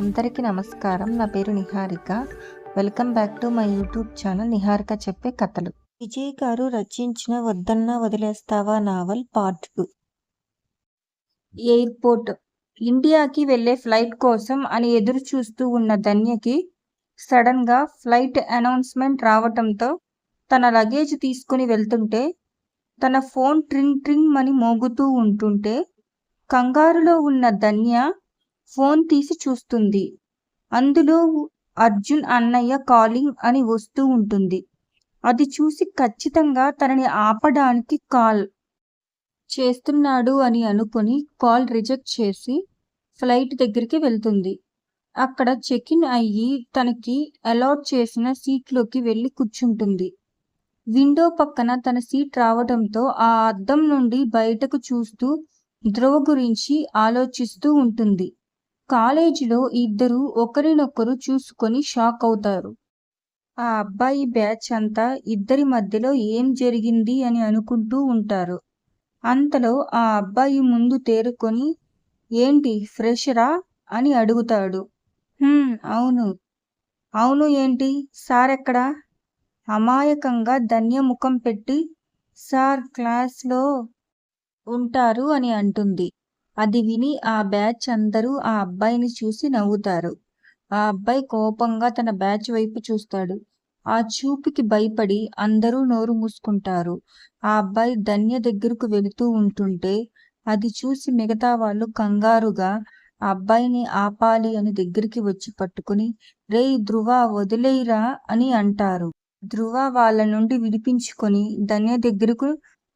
అందరికీ నమస్కారం. నా పేరు Niharika. Welcome back to my YouTube channel Niharika చెప్పే కథలు. విజయ్ గారు రచించిన వద్దన్నా వదిలేస్తావా నావల్ పార్ట్ టూ. ఎయిర్పోర్ట్. ఇండియాకి వెళ్ళే ఫ్లైట్ కోసం అని ఎదురు చూస్తూ ఉన్న ధన్యకి సడన్గా ఫ్లైట్ అనౌన్స్మెంట్ రావటంతో తన లగేజ్ తీసుకుని వెళ్తుంటే తన ఫోన్ ట్రింగ్ ట్రింగ్ అని మోగుతూ ఉంటుంటే కంగారులో ఉన్న ధన్య ఫోన్ తీసి చూస్తుంది. అందులో అర్జున్ అన్నయ్య కాలింగ్ అని వస్తూ ఉంటుంది. అది చూసి ఖచ్చితంగా తనని ఆపడానికి కాల్ చేస్తున్నాడు అని అనుకుని కాల్ రిజెక్ట్ చేసి ఫ్లైట్ దగ్గరికి వెళ్తుంది. అక్కడ చెక్ ఇన్ అయ్యి తనకి అలాట్ చేసిన సీట్లోకి వెళ్ళి కూర్చుంటుంది. విండో పక్కన తన సీట్ రావడంతో ఆ అద్దం నుండి బయటకు చూస్తూ ధ్రువ గురించి ఆలోచిస్తూ ఉంటుంది. కాలేజీలో ఇద్దరు ఒకరినొకరు చూసుకొని షాక్ అవుతారు. ఆ అబ్బాయి బ్యాచ్ అంతా ఇద్దరి మధ్యలో ఏం జరిగింది అని అనుకుంటూ ఉంటారు. అంతలో ఆ అబ్బాయి ముందు తేరుకొని ఏంటి ఫ్రెషరా? అని అడుగుతాడు. అవును. అవును ఏంటి? సార్ ఎక్కడా అమాయకంగా ధన్య ముఖం పెట్టి సార్ క్లాస్లో ఉంటారు అని అంటుంది. అది విని ఆ బ్యాచ్ అందరూ ఆ అబ్బాయిని చూసి నవ్వుతారు. ఆ అబ్బాయి కోపంగా తన బ్యాచ్ వైపు చూస్తాడు. ఆ చూపుకి భయపడి అందరూ నోరు మూసుకుంటారు. ఆ అబ్బాయి ధన్య దగ్గరకు వెళుతూ ఉంటుంటే అది చూసి మిగతా వాళ్ళు కంగారుగా ఆ అబ్బాయిని ఆపాలి అని దగ్గరికి వచ్చి పట్టుకుని రే ధ్రువ వదిలేయిరా అని అంటారు. ధ్రువ వాళ్ళ నుండి విడిపించుకొని ధన్య దగ్గరకు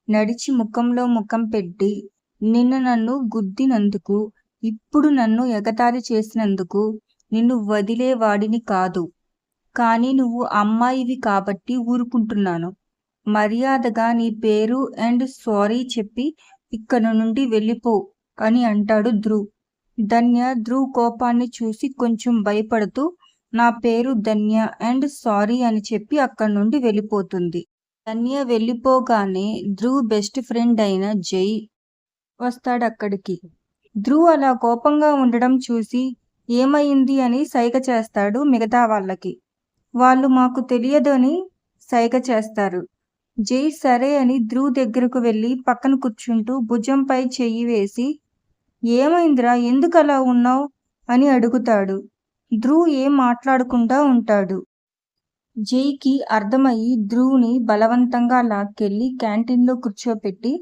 నడిచి ముఖంలో ముఖం పెట్టి నిన్న నన్ను గుద్దినందుకు ఇప్పుడు నన్ను ఎగతాళి చేసినందుకు నిన్ను వదిలేవాడిని కాదు. కానీ నువ్వు అమ్మాయివి కాబట్టి ఊరుకుంటున్నాను. మర్యాదగా నీ పేరు అండ్ సారీ చెప్పి ఇక్కడ నుండి వెళ్ళిపో అని అంటాడు ధ్రువ్. ధన్య ధ్రువ్ కోపాన్ని చూసి కొంచెం భయపడుతూ నా పేరు ధన్య అండ్ సారీ అని చెప్పి అక్కడి నుండి వెళ్ళిపోతుంది. ధన్య వెళ్ళిపోగానే ధ్రువ్ బెస్ట్ ఫ్రెండ్ అయిన జై వస్తాడు అక్కడికి ధ్రువ్ అలా కోపంగా ఉండడం చూసి ఏమైంది అని సైగ చేస్తాడు మిగతా వాళ్ళకి. వాళ్ళు మాకు తెలియదు అని సైగ చేస్తారు. జై సరే అని ధ్రువ్ దగ్గరకు వెళ్ళి పక్కన కూర్చుంటూ భుజంపై చెయ్యి వేసి ఏమైందిరా ఎందుకు అలా ఉన్నావు? అని అడుగుతాడు. ధ్రువ్ ఏం మాట్లాడకుండా ఉంటాడు. జైకి అర్థమయ్యి ధ్రువ్ని బలవంతంగా లాక్కెళ్ళి క్యాంటీన్లో కూర్చోపెట్టి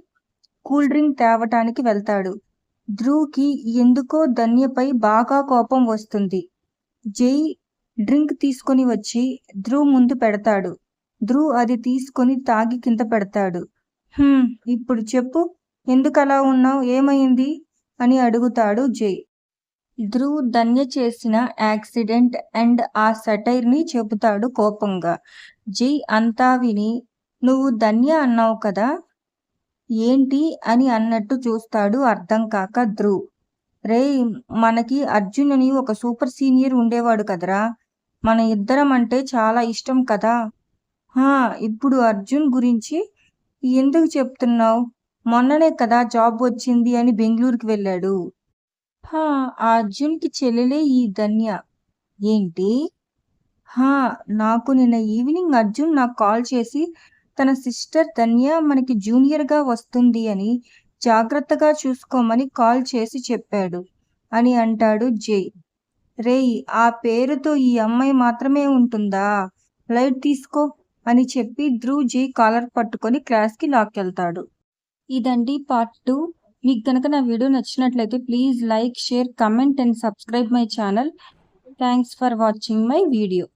కూల్ డ్రింక్ తేవటానికి వెళ్తాడు. ధ్రువ్కి ఎందుకో ధన్యపై బాగా కోపం వస్తుంది. జై డ్రింక్ తీసుకొని వచ్చి ధ్రువ్ ముందు పెడతాడు. ధ్రువ్ అది తీసుకొని తాగి కింద పెడతాడు. "హ్మ్, ఇప్పుడు చెప్పు ఎందుకలా ఉన్నావు ఏమైంది? అని అడుగుతాడు జై. ధ్రువ్ ధన్య చేసిన యాక్సిడెంట్ అండ్ ఆ సటైర్ని చెబుతాడు కోపంగా. జై అంతా విని నువ్వు ధన్య అన్నావు కదా ఏంటి అని అన్నట్టు చూస్తాడు అర్థం కాక ధ్రువ్ రే మనకి అర్జున్ అని ఒక సూపర్ సీనియర్ ఉండేవాడు కదరా. మన ఇద్దరం అంటే చాలా ఇష్టం కదా. హా ఇప్పుడు అర్జున్ గురించి ఎందుకు చెప్తున్నావు? మొన్ననే కదా జాబ్ వచ్చింది అని బెంగళూరుకి వెళ్ళాడు. హా అర్జున్కి చెల్లెలే ఈ ధన్య. ఏంటి? హా నాకు నిన్న ఈవినింగ్ అర్జున్ నాకు కాల్ చేసి తన సిస్టర్ ధన్య మనకి జూనియర్గా వస్తుంది అని జాగ్రత్తగా చూసుకోమని కాల్ చేసి చెప్పాడు. అని అంటాడు జై. రేయ్ ఆ పేరుతో ఈ అమ్మాయి మాత్రమే ఉంటుందా? లైట్ తీసుకో అని చెప్పి ధ్రువ్ జై కాలర్ పట్టుకొని క్లాస్కి లాక్కెళ్తాడు ఇదండి పార్ట్ టూ. మీకు కనుక నా వీడియో నచ్చినట్లయితే please like share comment and subscribe my channel. Thanks for watching my video.